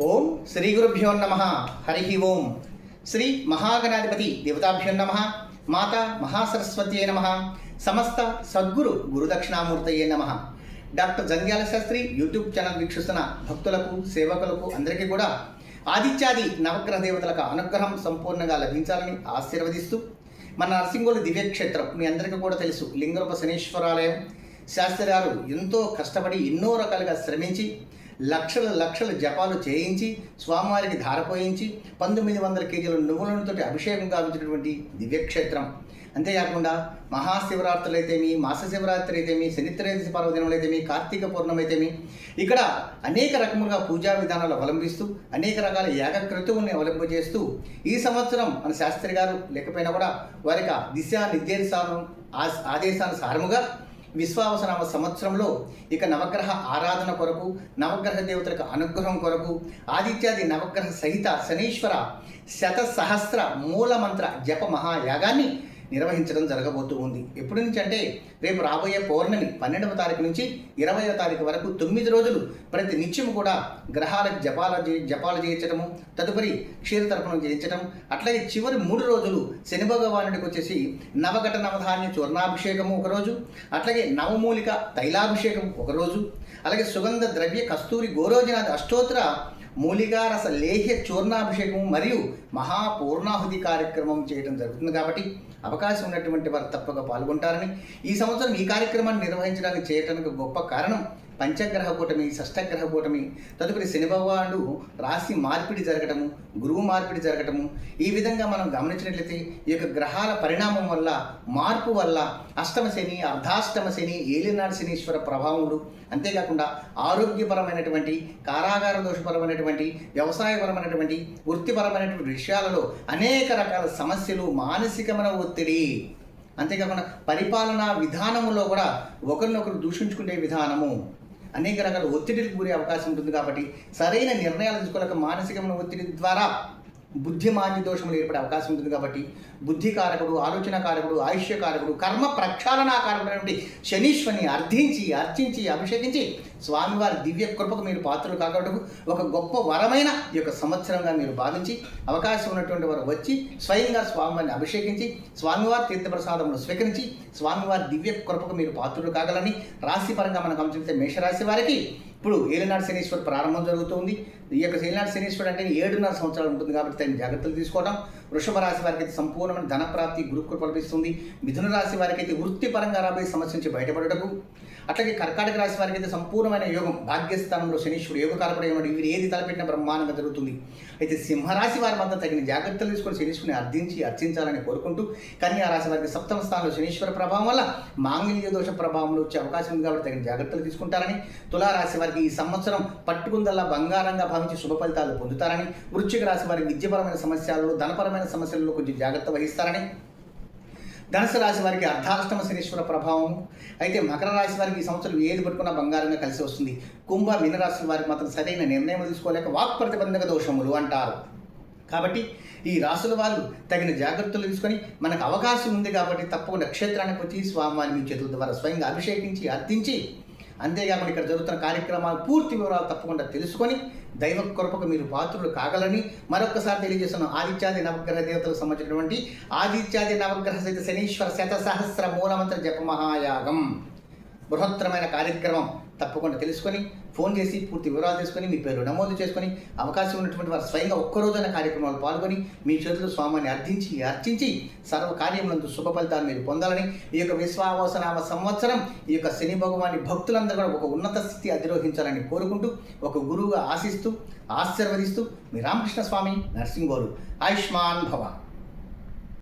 ఓం శ్రీ గురుభ్యో నమ. హరి ఓం. శ్రీ మహాగణాధిపతి దేవతాభ్యో నమ. మాత మహాసరస్వతి నమ. సమస్త సద్గురు గురుదక్షిణామూర్తయే నమ. Doctor Jandhyala Sastry YouTube channel వీక్షిస్తున్న భక్తులకు సేవకులకు అందరికీ కూడా ఆదిత్యాది నవగ్రహ దేవతలకు అనుగ్రహం సంపూర్ణంగా లభించాలని ఆశీర్వదిస్తూ మన నరసింగోలు దివ్యక్షేత్రం మీ అందరికీ కూడా తెలుసు. లింగరూప శనీశ్వరాలయం. శాస్త్రి గారు ఎంతో కష్టపడి ఎన్నో రకాలుగా శ్రమించి లక్షల లక్షల జపాలు చేయించి స్వామివారికి ధారపోయించి పంతొమ్మిది వందల కేజీల నువ్వులతోటి అభిషేకం గావించినటువంటి దివ్యక్షేత్రం. అంతేకాకుండా మహాశివరాత్రులు అయితేమి మాస శివరాత్రి అయితేమి శనిత్రేదశి పర్వదినములు అయితేమి కార్తీక పూర్ణమైతేమి అయితేమి ఇక్కడ అనేక రకములుగా పూజా విధానాలు అవలంబిస్తూ అనేక రకాల యాగ క్రతువుల్ని అవలంబించేస్తూ ఈ సంవత్సరం మన శాస్త్రి గారు లేకపోయినా కూడా వారి యొక్క దిశా నిర్దేశాలను ఆ- ఆదేశానుసారముగా విశ్వావసనామ సంవత్సరంలో ఇక నవగ్రహ ఆరాధన కొరకు నవగ్రహ దేవతలకు అనుగ్రహం కొరకు ఆదిత్యాది నవగ్రహ సహిత శనీశ్వర శత సహస్ర మూలమంత్ర జప మహాయాగాన్ని నిర్వహించడం జరగబోతూ ఉంది. ఎప్పటి నుంచి అంటే రేపు రాబోయే పౌర్ణమి పన్నెండవ తారీఖు నుంచి ఇరవయో తారీఖు వరకు తొమ్మిది రోజులు ప్రతి నిత్యం కూడా గ్రహాలకు జపాల చే- జపాలు చేయించడము తదుపరి క్షీరతర్పణం చేయించడం అట్లాగే చివరి మూడు రోజులు శని భగవానుడికి వచ్చేసి నవఘట నవధాన్య చూర్ణాభిషేకము ఒకరోజు అట్లాగే నవమూలిక తైలాభిషేకం ఒకరోజు అలాగే సుగంధ ద్రవ్య కస్తూరి గోరోజనాథ్ అష్టోత్తర మూలికారస లేహ్య చూర్ణాభిషేకం మరియు మహాపూర్ణాహుతి కార్యక్రమం చేయడం జరుగుతుంది కాబట్టి అవకాశం ఉన్నటువంటి వారు తప్పక పాల్గొంటారని ఈ సంవత్సరం ఈ కార్యక్రమాన్ని నిర్వహించడానికి చేయటానికి గొప్ప కారణం పంచగ్రహ కూటమి షష్టగ్రహ కూటమి తదుపరి శని భగవానుడు రాశి మార్పిడి జరగటము గురువు మార్పిడి జరగటము. ఈ విధంగా మనం గమనించినట్లయితే ఈ యొక్క గ్రహాల పరిణామం వల్ల మార్పు వల్ల అష్టమ శని అర్ధాష్టమ శని ఏలినాడు శనీశ్వర ప్రభావములు అంతేకాకుండా ఆరోగ్యపరమైనటువంటి కారాగార దోషపరమైనటువంటి వ్యవసాయపరమైనటువంటి వృత్తిపరమైనటువంటి విషయాలలో అనేక రకాల సమస్యలు మానసికమైన ఒత్తిడి. అంతేకాకుండా పరిపాలనా విధానములో కూడా ఒకరినొకరు దూషించుకునే విధానము. అనేక రకాల ఒత్తిడికి గురే అవకాశం ఉంటుంది కాబట్టి సరైన నిర్ణయాలు తీసుకోలేక మానసికమైన ఒత్తిడి ద్వారా బుద్ధి మాన్య దోషములు ఏర్పడే అవకాశం ఉంటుంది కాబట్టి బుద్ధి కారకుడు ఆలోచన కారకుడు ఆయుష్య కారకుడు కర్మ ప్రక్షాళనా కారకుడు శనీశ్వరిని అర్థించి అర్చించి అభిషేకించి స్వామివారి దివ్య కృపకు మీరు పాత్రలు కాకూడదు ఒక గొప్ప వరమైన ఈ యొక్క సంవత్సరంగా మీరు భావించి అవకాశం ఉన్నటువంటి వారు వచ్చి స్వయంగా స్వామివారిని అభిషేకించి స్వామివారి తీర్థప్రసాదమును స్వీకరించి స్వామివారి దివ్య కృపకు మీరు పాత్రలు కాగలని రాశిపరంగా మనం గమనిస్తే మేషరాశి వారికి ఇప్పుడు ఏలినాడు శనీశ్వర ప్రారంభం జరుగుతుంది. ఈ యొక్క ఏలినాడు శనీశ్వరుడు అంటే ఏడున్నర సంవత్సరాలు ఉంటుంది కాబట్టి తగిన జాగ్రత్తలు తీసుకోవడం వృషభ రాశి వారికి అయితే సంపూర్ణమైన ధనప్రాప్తి గురుకు కల్పిస్తుంది మిథున రాశి వారికి అయితే వృత్తిపరంగా రాబోయే సమస్య నుంచి బయటపడటకు అట్లాగే కర్కాటక రాశి వారికి అయితే సంపూర్ణమైన యోగం భాగ్యస్థానంలో శనీశ్వరుడు యోగ కారపడేవాడు వీరు ఏది తలపెట్టిన బ్రహ్మాండంగా జరుగుతుంది. అయితే సింహరాశి వారి మధ్య తగిన జాగ్రత్తలు తీసుకొని శనీశ్వరుని అర్థించి అర్చించాలని కోరుకుంటూ కన్యా రాశి వారికి సప్తమ స్థానంలో శనీశ్వర ప్రభావం వల్ల మాంగళ్య దోష ప్రభావంలో వచ్చే అవకాశం ఉంది కాబట్టి తగిన జాగ్రత్తలు తీసుకుంటారని తులారాశి వారికి ఈ సంవత్సరం పట్టుకుందల్లా బంగారంగా భావించి శుభ ఫలితాలు పొందుతారని వృశ్చిక రాశి వారి విద్యపరమైన సమస్యలలో ధనపరమైన సమస్యలలో కొంచెం జాగ్రత్త వహిస్తారని. ధనుసు రాశి వారికి అర్ధాష్టమ శనీశ్వర ప్రభావం. అయితే మకర రాశి వారికి ఈ సంవత్సరం ఏది పట్టుకున్నా బంగారంగా కలిసి వస్తుంది. కుంభ మీనరాశి వారికి మాత్రం సరైన నిర్ణయం తీసుకోలేక వాక్ ప్రతిబంధక దోషములు అంటారు. కాబట్టి ఈ రాసుల వాళ్ళు తగిన జాగ్రత్తలు తీసుకొని మనకు అవకాశం ఉంది కాబట్టి తప్పకుండా క్షేత్రానికి వచ్చి స్వామివారి మీ చేతుల ద్వారా స్వయంగా అభిషేకించి అర్థించి అంతేకాకుండా ఇక్కడ జరుగుతున్న కార్యక్రమాలు పూర్తి వివరాలు తప్పకుండా తెలుసుకొని దైవ కొరపకు మీరు పాత్రులు కాగలని మరొకసారి తెలియజేస్తున్నాం ఆదిత్యాది నవగ్రహ దేవతలకు సంబంధించినటువంటి ఆదిత్యాది నవగ్రహ సహిత శనీశ్వర శత సహస్ర మూలమంత్ర జప మహాయాగం. బృహత్తరమైన కార్యక్రమం తప్పకుండా తెలుసుకొని ఫోన్ చేసి పూర్తి వివరాలు తీసుకొని మీ పేరు నమోదు చేసుకొని అవకాశం ఉన్నటువంటి వారు స్వయంగా ఒక్కరోజైన కార్యక్రమాలు పాల్గొని మీ చేతులు స్వామిని అర్థించి అర్చించి సర్వ కార్యములందు శుభ ఫలితాలు మీరు పొందాలని ఈ యొక్క విశ్వావసనామ సంవత్సరం ఈ యొక్క శని భగవాని భక్తులందరూ కూడా ఒక ఉన్నత స్థితి అధిరోహించాలని కోరుకుంటూ ఒక గురువుగా ఆశిస్తూ ఆశీర్వదిస్తూ మీ రామకృష్ణ స్వామి నరసింగోలు ఆయుష్మాన్ భవ.